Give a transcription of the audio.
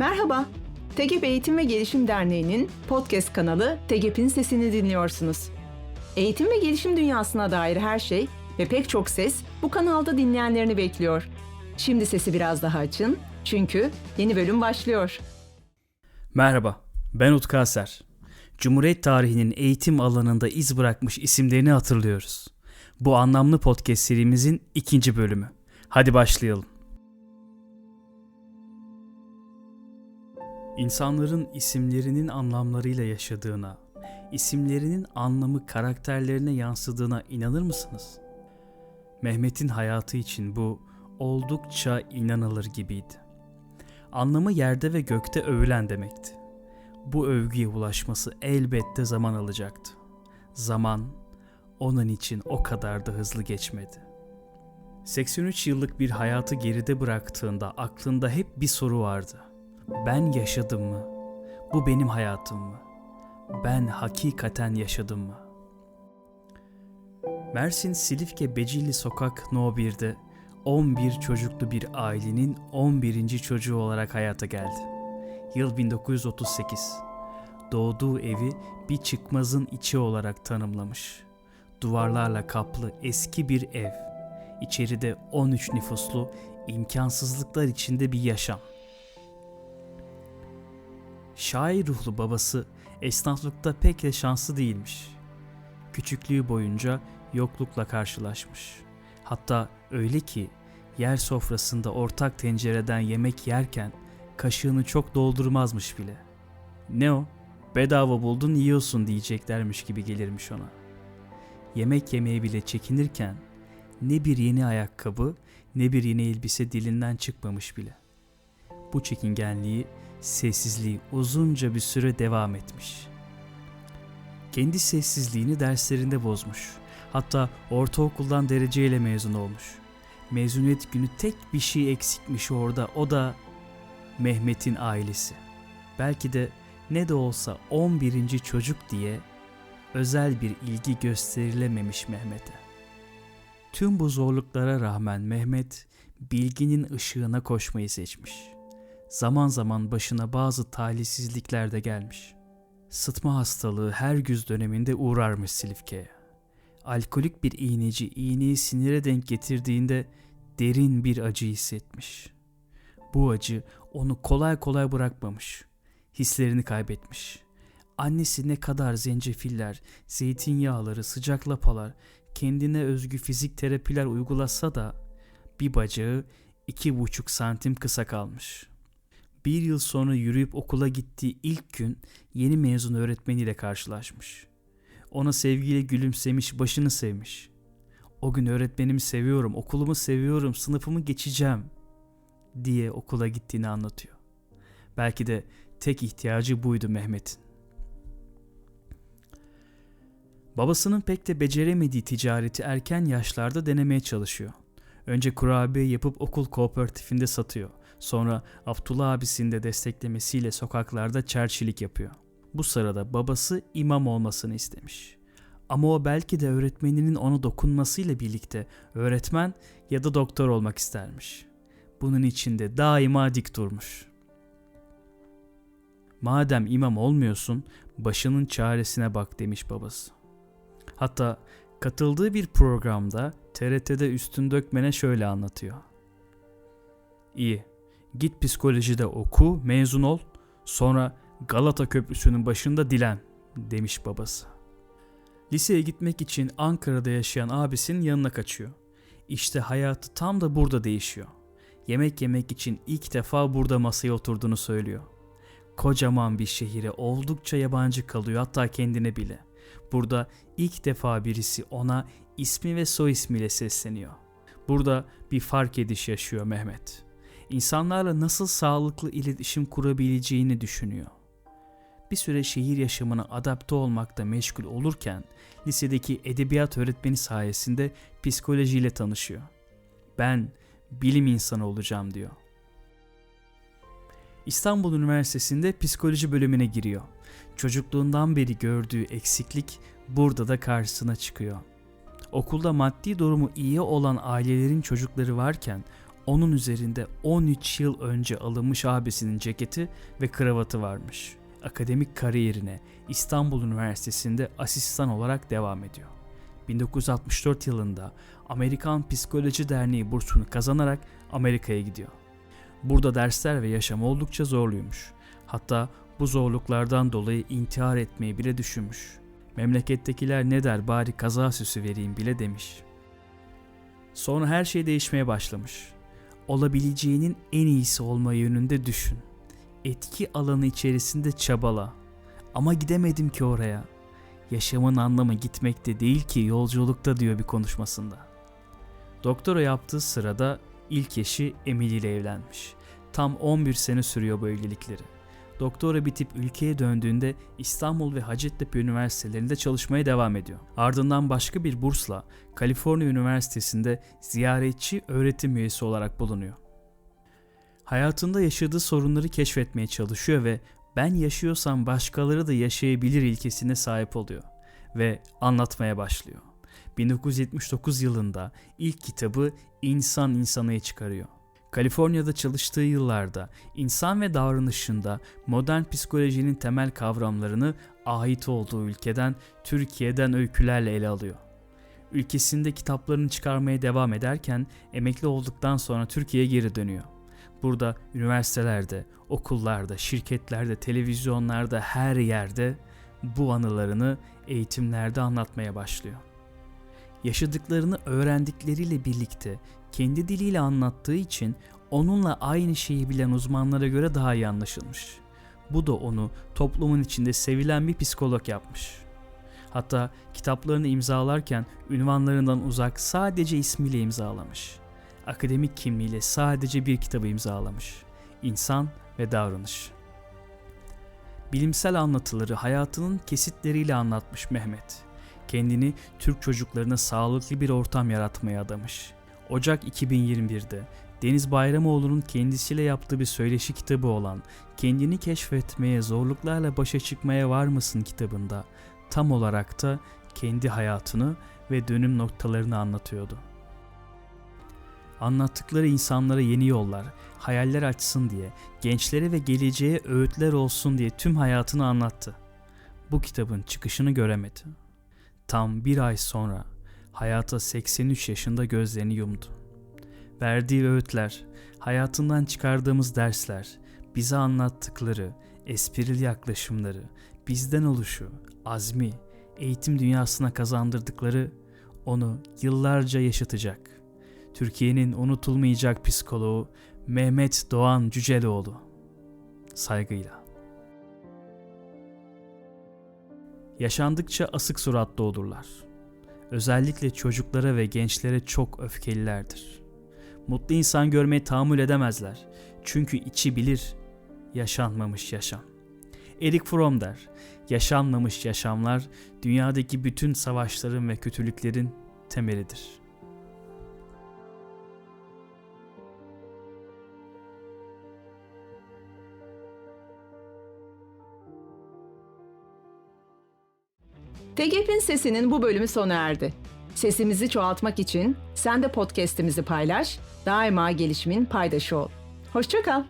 Merhaba, TEGEP Eğitim ve Gelişim Derneği'nin podcast kanalı TEGEP'in sesini dinliyorsunuz. Eğitim ve gelişim dünyasına dair her şey ve pek çok ses bu kanalda dinleyenlerini bekliyor. Şimdi sesi biraz daha açın çünkü yeni bölüm başlıyor. Merhaba, ben Utku Aser. Cumhuriyet tarihinin eğitim alanında iz bırakmış isimlerini hatırlıyoruz. Bu anlamlı podcast serimizin ikinci bölümü. Hadi başlayalım. İnsanların isimlerinin anlamlarıyla yaşadığına, isimlerinin anlamı karakterlerine yansıdığına inanır mısınız? Mehmet'in hayatı için bu oldukça inanılır gibiydi. Anlamı yerde ve gökte övülen demekti. Bu övgüye ulaşması elbette zaman alacaktı. Zaman onun için o kadar da hızlı geçmedi. 83 yıllık bir hayatı geride bıraktığında aklında hep bir soru vardı. Ben yaşadım mı? Bu benim hayatım mı? Ben hakikaten yaşadım mı? Mersin Silifke Becilli Sokak No 1'de 11 çocuklu bir ailenin 11. çocuğu olarak hayata geldi. Yıl 1938. Doğduğu evi bir çıkmazın içi olarak tanımlamış. Duvarlarla kaplı eski bir ev. İçeride 13 nüfuslu, imkansızlıklar içinde bir yaşam. Şair ruhlu babası esnaflıkta pek de şanslı değilmiş. Küçüklüğü boyunca yoklukla karşılaşmış. Hatta öyle ki yer sofrasında ortak tencereden yemek yerken kaşığını çok doldurmazmış bile. Ne o? Bedava buldun yiyorsun diyeceklermiş gibi gelirmiş ona. Yemek yemeye bile çekinirken ne bir yeni ayakkabı ne bir yeni elbise dilinden çıkmamış bile. Bu çekingenliği, sessizliği uzunca bir süre devam etmiş. Kendi sessizliğini derslerinde bozmuş. Hatta ortaokuldan dereceyle mezun olmuş. Mezuniyet günü tek bir şey eksikmiş orada. O da Mehmet'in ailesi. Belki de ne de olsa 11. çocuk diye özel bir ilgi gösterilememiş Mehmet'e. Tüm bu zorluklara rağmen Mehmet bilginin ışığına koşmayı seçmiş. Zaman zaman başına bazı talihsizlikler de gelmiş. Sıtma hastalığı her güz döneminde uğrarmış Silifke'ye. Alkolik bir iğneci iğneyi sinire denk getirdiğinde derin bir acı hissetmiş. Bu acı onu kolay kolay bırakmamış. Hislerini kaybetmiş. Annesi ne kadar zencefiller, zeytinyağları, sıcak lapalar, kendine özgü fizik terapiler uygulasa da bir bacağı iki buçuk santim kısa kalmış. Bir yıl sonra yürüyüp okula gittiği ilk gün yeni mezun öğretmeniyle karşılaşmış. Ona sevgiyle gülümsemiş, başını sevmiş. O gün öğretmenimi seviyorum, okulumu seviyorum, sınıfımı geçeceğim diye okula gittiğini anlatıyor. Belki de tek ihtiyacı buydu Mehmet'in. Babasının pek de beceremediği ticareti erken yaşlarda denemeye çalışıyor. Önce kurabiye yapıp okul kooperatifinde satıyor. Sonra Abdullah abisinin de desteklemesiyle sokaklarda çerçilik yapıyor. Bu sırada babası imam olmasını istemiş. Ama o belki de öğretmeninin ona dokunmasıyla birlikte öğretmen ya da doktor olmak istermiş. Bunun için de daima dik durmuş. Madem imam olmuyorsun, başının çaresine bak demiş babası. Hatta katıldığı bir programda TRT'de üstün dökmene şöyle anlatıyor. İyi, git psikolojide oku, mezun ol, sonra Galata Köprüsü'nün başında dilen demiş babası. Liseye gitmek için Ankara'da yaşayan abisinin yanına kaçıyor. İşte hayatı tam da burada değişiyor. Yemek yemek için ilk defa burada masaya oturduğunu söylüyor. Kocaman bir şehire oldukça yabancı kalıyor hatta kendine bile. Burada ilk defa birisi ona ismi ve soy ismiyle sesleniyor. Burada bir fark ediş yaşıyor Mehmet. İnsanlarla nasıl sağlıklı iletişim kurabileceğini düşünüyor. Bir süre şehir yaşamına adapte olmakta meşgul olurken lisedeki edebiyat öğretmeni sayesinde psikolojiyle tanışıyor. Ben bilim insanı olacağım diyor. İstanbul Üniversitesi'nde psikoloji bölümüne giriyor. Çocukluğundan beri gördüğü eksiklik burada da karşısına çıkıyor. Okulda maddi durumu iyi olan ailelerin çocukları varken Onun üzerinde 13 yıl önce alınmış abisinin ceketi ve kravatı varmış. Akademik kariyerine İstanbul Üniversitesi'nde asistan olarak devam ediyor. 1964 yılında Amerikan Psikoloji Derneği bursunu kazanarak Amerika'ya gidiyor. Burada dersler ve yaşam oldukça zorluymuş. Hatta bu zorluklardan dolayı intihar etmeyi bile düşünmüş. Memlekettekiler ne der bari kaza süsü vereyim bile demiş. Sonra her şey değişmeye başlamış. Olabileceğinin en iyisi olma yönünde düşün. Etki alanı içerisinde çabala. Ama gidemedim ki oraya. Yaşamın anlamı gitmekte değil ki yolculukta diyor bir konuşmasında. Doktora yaptığı sırada ilk eşi Emily ile evlenmiş. Tam 11 sene sürüyor bu evlilikleri. Doktora bitip ülkeye döndüğünde İstanbul ve Hacettepe Üniversitelerinde çalışmaya devam ediyor. Ardından başka bir bursla Kaliforniya Üniversitesi'nde ziyaretçi öğretim üyesi olarak bulunuyor. Hayatında yaşadığı sorunları keşfetmeye çalışıyor ve ben yaşıyorsam başkaları da yaşayabilir ilkesine sahip oluyor ve anlatmaya başlıyor. 1979 yılında ilk kitabı İnsan İnsana'yı çıkarıyor. Kaliforniya'da çalıştığı yıllarda insan ve davranışında modern psikolojinin temel kavramlarını ait olduğu ülkeden, Türkiye'den öykülerle ele alıyor. Ülkesinde kitaplarını çıkarmaya devam ederken emekli olduktan sonra Türkiye'ye geri dönüyor. Burada üniversitelerde, okullarda, şirketlerde, televizyonlarda, her yerde bu anılarını eğitimlerde anlatmaya başlıyor. Yaşadıklarını öğrendikleriyle birlikte kendi diliyle anlattığı için onunla aynı şeyi bilen uzmanlara göre daha iyi anlaşılmış. Bu da onu toplumun içinde sevilen bir psikolog yapmış. Hatta kitaplarını imzalarken ünvanlarından uzak sadece ismiyle imzalamış. Akademik kimliğiyle sadece bir kitabı imzalamış. İnsan ve Davranış. Bilimsel anlatıları hayatının kesitleriyle anlatmış Mehmet. Kendini Türk çocuklarına sağlıklı bir ortam yaratmaya adamış. Ocak 2021'de Deniz Bayramoğlu'nun kendisiyle yaptığı bir söyleşi kitabı olan Kendini Keşfetmeye Zorluklarla Başa Çıkmaya Var mısın kitabında tam olarak da kendi hayatını ve dönüm noktalarını anlatıyordu. Anlattıkları insanlara yeni yollar, hayaller açsın diye, gençlere ve geleceğe öğütler olsun diye tüm hayatını anlattı. Bu kitabın çıkışını göremedi. Tam bir ay sonra hayata 83 yaşında gözlerini yumdu. Verdiği öğütler, hayatından çıkardığımız dersler, bize anlattıkları, esprili yaklaşımları, bizden oluşu, azmi, eğitim dünyasına kazandırdıkları onu yıllarca yaşatacak. Türkiye'nin unutulmayacak psikoloğu Mehmet Doğan Cüceloğlu. Saygıyla. Yaşandıkça asık suratlı olurlar. Özellikle çocuklara ve gençlere çok öfkelilerdir. Mutlu insan görmeye tahammül edemezler. Çünkü içi bilir, yaşanmamış yaşam. Erik Fromm der, yaşanmamış yaşamlar dünyadaki bütün savaşların ve kötülüklerin temelidir. TGP'in sesinin bu bölümü sona erdi. Sesimizi çoğaltmak için sen de podcast'imizi paylaş, daima gelişimin paydaşı ol. Hoşçakal.